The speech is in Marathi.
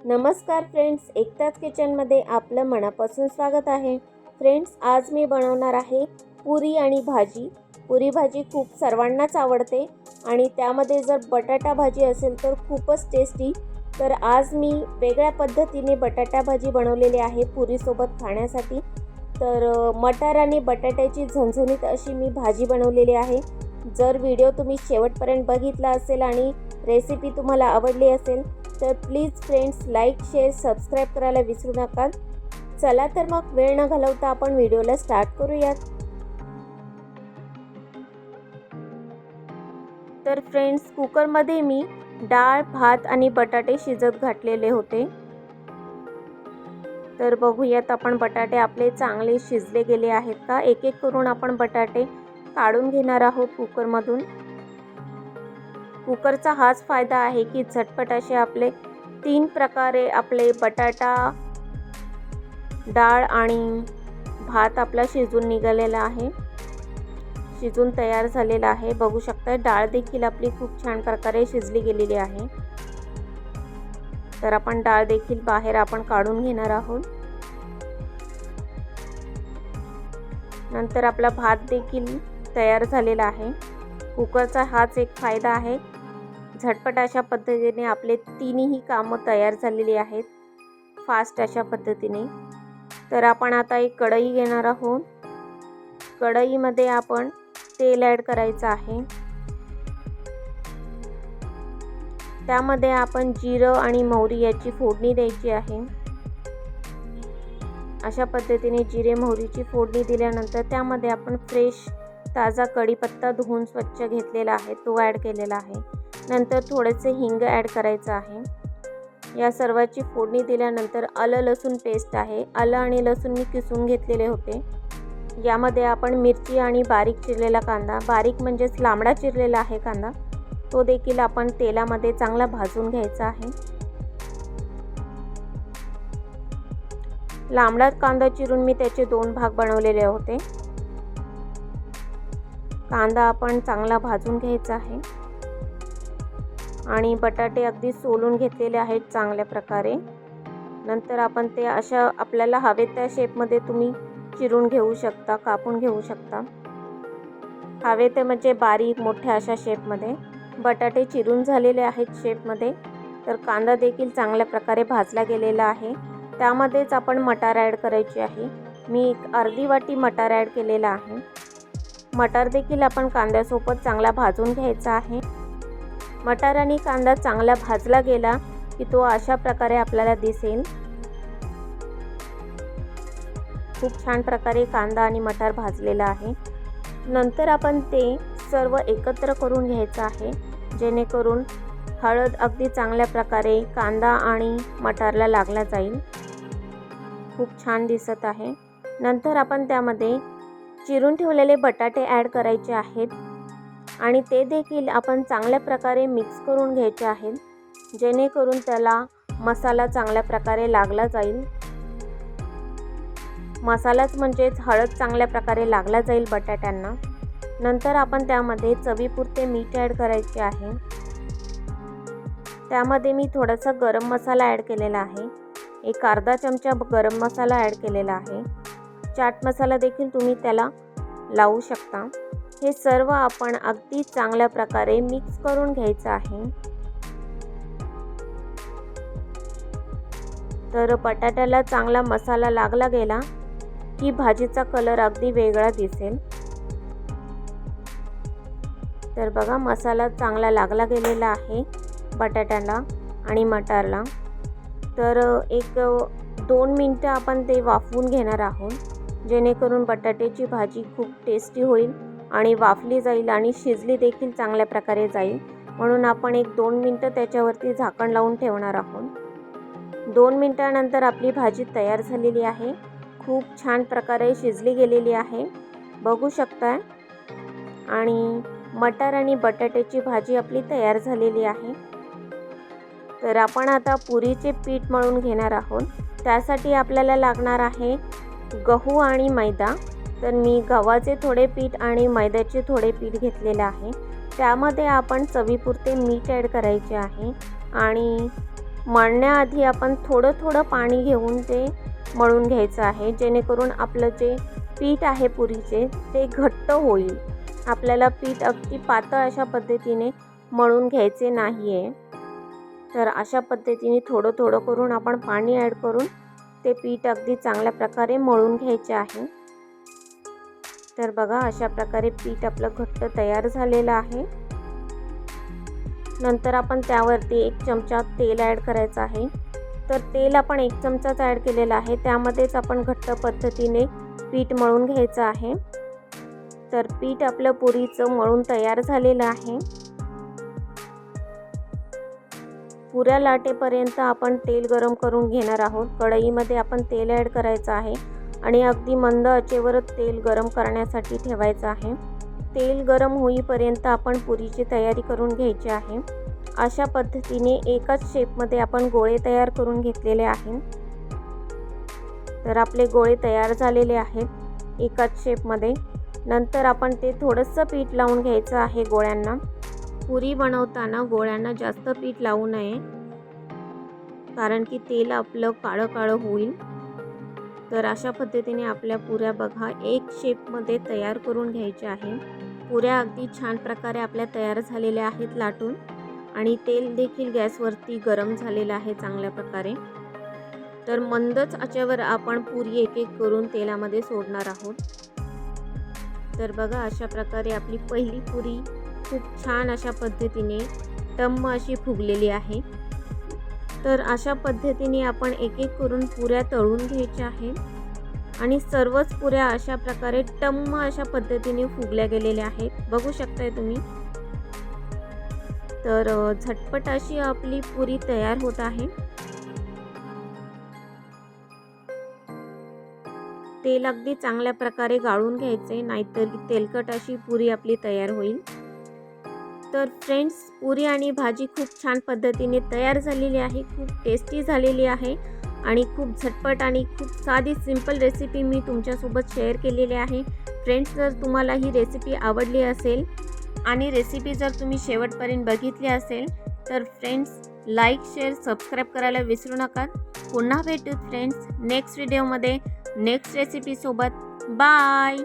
नमस्कार फ्रेंड्स एकताच किचनमध्ये आपलं मनापासून स्वागत आहे. फ्रेंड्स आज मी बनवणार आहे पुरी आणि भाजी. पुरी भाजी खूप सर्वांनाच आवडते आणि त्यामध्ये जर बटाटा भाजी असेल तर खूपच टेस्टी तर आज मी वेगळ्या पद्धतीने बटाटा भाजी बनवलेली आहे पुरीसोबत खाण्यासाठी. तर मटार आणि बटाट्याची झणझणीत अशी मी भाजी बनवलेली आहे. जर व्हिडिओ तुम्ही शेवटपर्यंत बघितला असेल आणि रेसिपी तुम्हाला आवडली असेल तर please friends like share subscribe करायला विसरू नका. चला तर मग वेळ न घालवता आपण व्हिडिओला स्टार्ट करूयात. तर फ्रेंड्स कुकरमध्ये मी डाळ भात आणि बटाटे शिजत घातलेले होते. तर बघूयात आपण बटाटे आपले चांगले शिजले गेले आहेत का? एक एक करून आपण बटाटे काढून घेणार आहोत कुकरमधून. कुकरचा हाच फायदा आहे की झटपट असे आपले तीन प्रकारे आपले बटाटा डाळ आणि भात आपला शिजून निघालेला आहे. शिजून तयार झालेला आहे. बघू शकता डाळ देखील आपली खूप छान प्रकारे शिजली गेलेली आहे. तर आपण डाळ देखील बाहेर आपण काढून घेणार आहोत. नंतर आपला भात देखील तयार झालेला आहे. कुकरचा हाच एक फायदा आहे. झटपट अशा पद्धतीने आपले तिन्ही कामं तयार झालेली आहेत. फास्ट अशा पद्धतीने. तर आपण आता एक कढई घेणार आहोत. कढईमध्ये आपण तेल ॲड करायचं आहे. त्यामध्ये आपण जिरं आणि मोहरी याची फोडणी द्यायची आहे. अशा पद्धतीने जिरे मोहरीची फोडणी दिल्यानंतर त्यामध्ये आपण फ्रेश ताजा कढीपत्ता धुवून स्वच्छ घेतलेला आहे. तो ॲड केलेला आहे. नंतर थोडेसे हिंग ॲड करायचं आहे. या सर्वाची फोडणी दिल्यानंतर आलं लसूण पेस्ट आहे. आलं आणि लसूण मी किसून घेतलेले होते. यामध्ये आपण मिरची आणि बारीक चिरलेला कांदा बारीक म्हणजेच लांबडा चिरलेला आहे कांदा तो देखील आपण तेलामध्ये चांगला भाजून घ्यायचा आहे. लांबडा कांदा चिरून मी त्याचे दोन भाग बनवलेले होते. कांदा आपण चांगला भाजून घ्यायचा आहे. आणि बटाटे अगदी सोलून घेतलेले आहेत चांगल्या प्रकारे. नंतर आपण ते अशा आपल्याला हवे त्या शेपमध्ये तुम्ही चिरून घेऊ शकता कापून घेऊ शकता. हवे ते म्हणजे बारीक मोठ्या अशा शेपमध्ये बटाटे चिरून झालेले आहेत शेपमध्ये तर कांदा देखील चांगल्या प्रकारे भाजला गेलेला आहे. त्यामध्येच आपण मटार ॲड करायची आहे. मी एक अर्धी वाटी मटार ॲड केलेला आहे. मटार देखील आपण कांद्यासोबत चांगला भाजून घ्यायचा आहे. मटार आणि कांदा चांगला भाजला गेला की तो अशा प्रकारे आपल्याला दिसेल. खूप छान प्रकारे कांदा आणि मटार भाजलेला आहे. नंतर आपण ते सर्व एकत्र करून घ्यायचं आहे. जेणेकरून हळद अगदी चांगल्या प्रकारे कांदा आणि मटारला लागला जाईल. खूप छान दिसत आहे. नंतर आपण त्यामध्ये चिरून ठेवलेले बटाटे ॲड करायचे आहेत. आणि ते देखील आपण चांगल्या प्रकारे मिक्स करून घ्यायचे आहेत. जेणेकरून त्याला मसाला चांगल्या प्रकारे लागला जाईल. मसालाच म्हणजेच हळद चांगल्या प्रकारे लागला जाईल बटाट्यांना. नंतर आपण त्यामध्ये चवीपुरते मीठ ॲड करायचे आहे. त्यामध्ये मी थोडासा गरम मसाला ॲड केलेला आहे. एक अर्धा चमचा गरम मसाला ॲड केलेला आहे. चाट मसाला देखील तुम्ही त्याला लावू शकता. हे सर्व आपण अगदी चांगल्या प्रकारे मिक्स करून घ्यायचं आहे. तर बटाट्याला चांगला मसाला लागला गेला की भाजीचा कलर अगदी वेगळा दिसेल. तर बघा मसाला चांगला लागला गेलेला आहे बटाट्याला आणि मटारला. तर एक दोन मिनटं आपण ते वाफवून घेणार आहोत जेणेकरून बटाट्याची भाजी खूप टेस्टी होईल. आणि वाफली जाईल आणि शिजली देखील चांगल्या प्रकारे जाईल. म्हणून आपण एक दोन मिनटं त्याच्यावरती झाकण लावून ठेवणार आहोत. दोन मिनटानंतर आपली भाजी तयार झालेली आहे. खूप छान प्रकारे शिजली गेलेली आहे. बघू शकता आणि मटार आणि बटाट्याची भाजी आपली तयार झालेली आहे. तर आपण आता पुरीचे पीठ मळून घेणार आहोत. त्यासाठी आपल्याला लागणार आहे गहू आणि मैदा. तर मी गव्हाचे थोडे पीठ आणि मैद्याचे थोडे पीठ घेतलेले आहे. त्यामध्ये आपण चवीपुरते मीठ ॲड करायचे आहे आणि मळण्याआधी आपण थोडं थोडं पाणी घेऊन ते मळून घ्यायचं आहे. जेणेकरून आपलं जे पीठ आहे पुरीचे ते घट्ट होईल. आपल्याला पीठ अगदी पातळ अशा पद्धतीने मळून घ्यायचे नाही आहे तर अशा पद्धतीने थोडं थोडं करून आपण पाणी ॲड करून ते पीठ अगदी चांगल्या प्रकारे मळून घ्यायचे आहे. तर बघा अशा प्रकारे पीठ आपलं घट्ट तयार झालेलं आहे. नंतर आपण त्यावरती एक चमचा तेल ॲड करायचं आहे. तर तेल आपण एक चमचाच ॲड केलेलं आहे. त्यामध्येच आपण घट्ट पद्धतीने पीठ मळून घ्यायचं आहे. तर पीठ आपलं पुरीचं मळून तयार झालेलं आहे. पुऱ्या लाटेपर्यंत आपण तेल गरम करून घेणार आहोत. कढईमध्ये आपण तेल ॲड करायचं आहे. आणि अगदी मंद आचेवरच तेल गरम करण्यासाठी ठेवायचं आहे. तेल गरम होईपर्यंत आपण पुरीची तयारी करून घ्यायची आहे. अशा पद्धतीने एकाच शेपमध्ये आपण गोळे तयार करून घेतलेले आहे. तर आपले गोळे तयार झालेले आहेत एकाच शेपमध्ये. नंतर आपण ते थोडंसं पीठ लावून घ्यायचं आहे गोळ्यांना. पुरी बनवताना गोळ्यांना जास्त पीठ लावू नये. कारण की तेल आपलं काळं काळं होईल. तर अशा पद्धतीने आपल्या पुऱ्या बघा. एक शेपमध्ये तयार करून घ्यायच्या आहे. पुऱ्या अगदी छान प्रकारे आपल्या तयार झालेल्या आहेत लाटून. आणि तेल देखील गॅसवरती गरम झालेलं आहे चांगल्या प्रकारे. तर मंदच आच्यावर आपण पुरी एक एक करून तेलामध्ये सोडणार आहोत. तर बघा अशा प्रकारे आपली पहिली पुरी खूप छान अशा पद्धतीने टम्म अशी फुगलेली आहे. तर अशा पद्धतीने आपण एक एक करून पुऱ्या तळून घ्यायच्या आहे आणि सर्वच पुऱ्या अशा प्रकारे टम्म अशा पद्धतीने फुगल्या गेलेल्या आहेत. बघू शकताय तुम्ही. तर झटपट अशी आपली पुरी तयार होत आहे. तेल अगदी चांगल्या प्रकारे गाळून घ्यायचे नाहीतर तेलकट अशी पुरी आपली तयार होईल. तर फ्रेंड्स पुरी आणि भाजी खूप छान पद्धतीने तयार झालेली आहे खूप टेस्टी झालेली आहे आणि खूप झटपट आणि खूप साधी सिंपल रेसिपी मी तुमच्यासोबत शेअर केलेली आहे. फ्रेंड्स जर तुम्हाला ही रेसिपी आवडली असेल आणि रेसिपी जर तुम्ही शेवटपर्यंत बघितली असेल तर फ्रेंड्स लाईक शेअर सबस्क्राईब करायला विसरू नका. पुन्हा भेटू फ्रेंड्स नेक्स्ट व्हिडिओमध्ये नेक्स्ट रेसिपीसोबत बाय